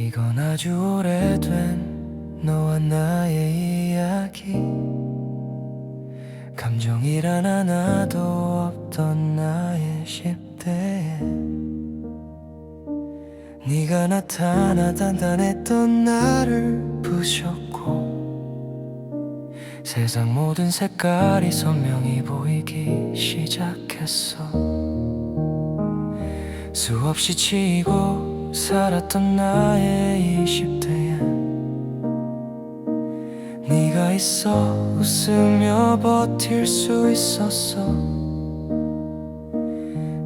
이건 아주 오래된 너와 나의 이야기. 감정이란 하나도 없던 나의 10대에 네가 나타나 단단했던 나를 부셨고 세상 모든 색깔이 선명히 보이기 시작했어. 수없이 치고 살았던 나의 20대에 네가 있어 웃으며 버틸 수 있었어.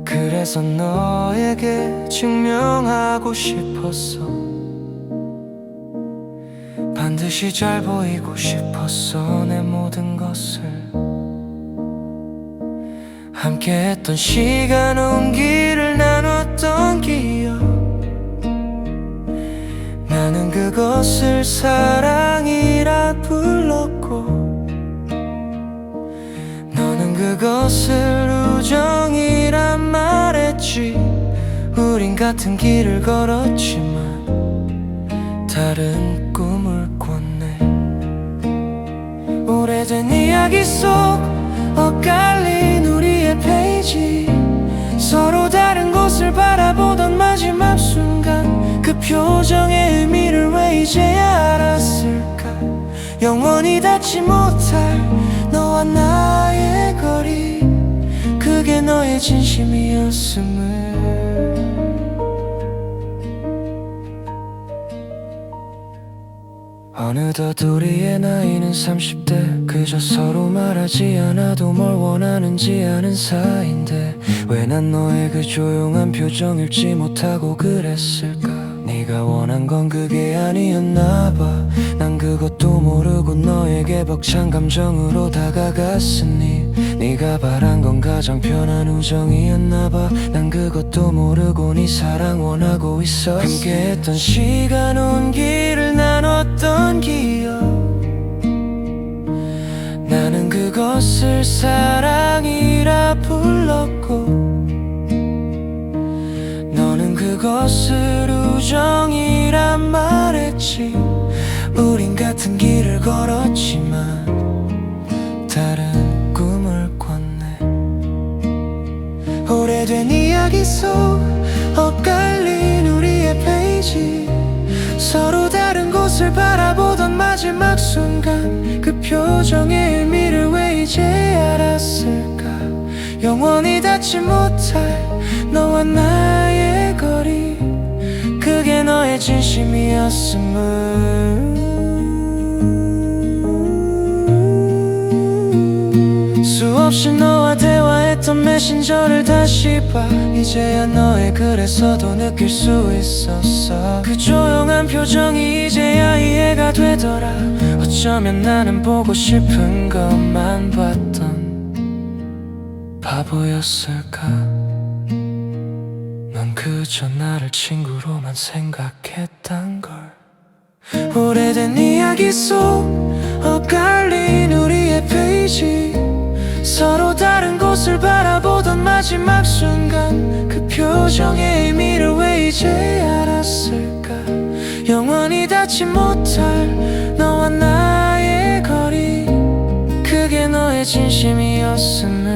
그래서 너에게 증명하고 싶었어. 반드시 잘 보이고 싶었어 내 모든 것을. 함께했던 시간 온기를 나눴던 기 사랑이라 불렀고 너는 그것을 우정이라 말했지. 우린 같은 길을 걸었지만 다른 꿈을 꿨네. 오래된 이야기 속 엇갈린 우리의 페이지. 서로 다른 곳을 바라보던 마지막 순간 그 표정 영원히 닿지 못할 너와 나의 거리. 그게 너의 진심이었음을. 어느덧 우리의 나이는 30대. 그저 서로 말하지 않아도 뭘 원하는지 아는 사이인데. 왜 난 너의 그 조용한 표정 읽지 못하고 그랬을까 네가 원한 건 그게 아니었나 봐난 그것도 모르고 너에게 벅찬 감정으로 다가갔으니 네가 바란 건 가장 편한 우정이었나 봐난 그것도 모르고 네 사랑 원하고 있었어. 함께했던 시간 온기를 나눴던 기억. 나는 그것을 사랑이라 불렀고 같은 길을 걸었지만 다른 꿈을 꿨네. 오래된 이야기 속 엇갈린 우리의 페이지. 서로 다른 곳을 바라보던 마지막 순간 그 표정의 의미를 왜 이제 알았을까? 영원히 닿지 못할 너와 나의 거리. 그게 너의 진심이었음을 없이 너와 대화했던 메신저를 다시 봐. 이제야 너의 글에서도 느낄 수 있었어. 그 조용한 표정이 이제야 이해가 되더라. 어쩌면 나는 보고 싶은 것만 봤던 바보였을까? 넌 그저 나를 친구로만 생각했단 걸. 오래된 이야기 속 엇갈린 마지막 순간 그 표정의 의미를 왜 이제 알았을까? 영원히 닿지 못할 너와 나의 거리. 그게 너의 진심이었음을.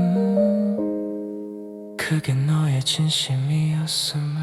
음, 그게 너의 진심이었 음을